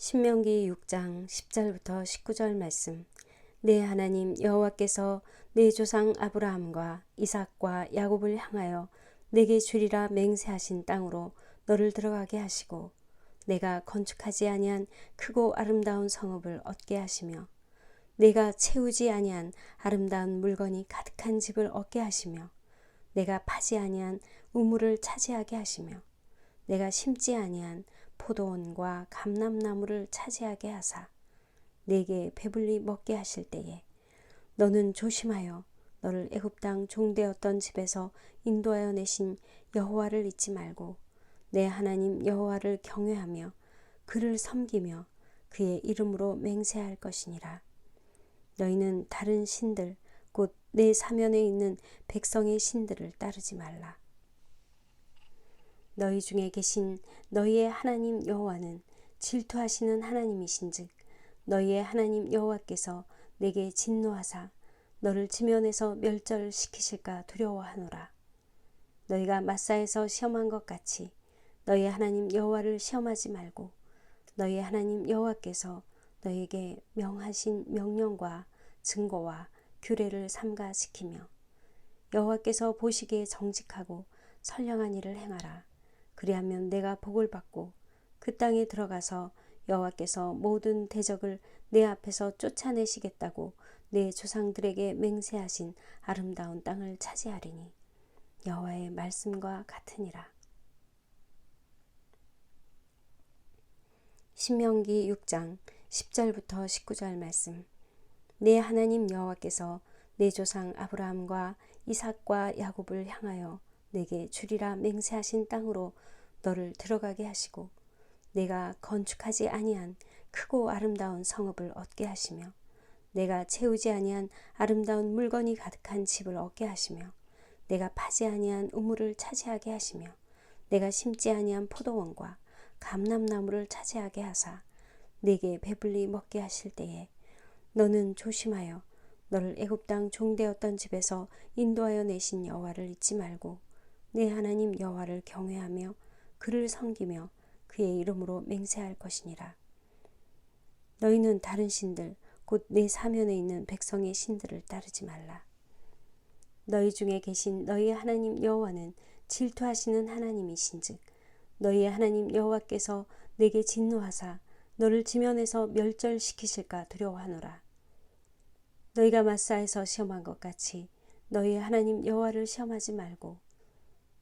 신명기 6장 10절부터 19절 말씀. 내 하나님 여호와께서 내 조상 아브라함과 이삭과 야곱을 향하여 내게 주리라 맹세하신 땅으로 너를 들어가게 하시고 내가 건축하지 아니한 크고 아름다운 성읍을 얻게 하시며 내가 채우지 아니한 아름다운 물건이 가득한 집을 얻게 하시며 내가 파지 아니한 우물을 차지하게 하시며 내가 심지 아니한 포도원과 감람나무를 차지하게 하사 내게 배불리 먹게 하실 때에 너는 조심하여 너를 애굽 땅 종되었던 집에서 인도하여 내신 여호와를 잊지 말고 내 하나님 여호와를 경외하며 그를 섬기며 그의 이름으로 맹세할 것이니라. 너희는 다른 신들 곧 내 사면에 있는 백성의 신들을 따르지 말라 너희 중에 계신 너희의 하나님 여호와는 질투하시는 하나님이신즉 너희의 하나님 여호와께서 내게 진노하사 너를 지면에서 멸절시키실까 두려워하노라. 너희가 마사에서 시험한 것 같이 너희의 하나님 여호와를 시험하지 말고 너희의 하나님 여호와께서 너희에게 명하신 명령과 증거와 규례를 삼가시키며 여호와께서 보시기에 정직하고 선량한 일을 행하라 그리하면 내가 복을 받고 그 땅에 들어가서 여호와께서 모든 대적을 내 앞에서 쫓아내시겠다고 내 조상들에게 맹세하신 아름다운 땅을 차지하리니 여호와의 말씀과 같으니라. 신명기 6장 10절부터 19절 말씀. 내 하나님 여호와께서 내 조상 아브라함과 이삭과 야곱을 향하여 내게 주리라 맹세하신 땅으로 너를 들어가게 하시고 내가 건축하지 아니한 크고 아름다운 성읍을 얻게 하시며 내가 채우지 아니한 아름다운 물건이 가득한 집을 얻게 하시며 내가 파지 아니한 우물을 차지하게 하시며 내가 심지 아니한 포도원과 감람나무를 차지하게 하사 내게 배불리 먹게 하실 때에 너는 조심하여 너를 애굽 땅 종되었던 집에서 인도하여 내신 여호와를 잊지 말고 내 하나님 여호와를 경외하며 그를 섬기며 그의 이름으로 맹세할 것이니라. 너희는 다른 신들 곧 내 사면에 있는 백성의 신들을 따르지 말라. 너희 중에 계신 너희의 하나님 여호와는 질투하시는 하나님이신즉 너희의 하나님 여호와께서 내게 진노하사 너를 지면에서 멸절시키실까 두려워하노라. 너희가 마사에서 시험한 것 같이 너희의 하나님 여호와를 시험하지 말고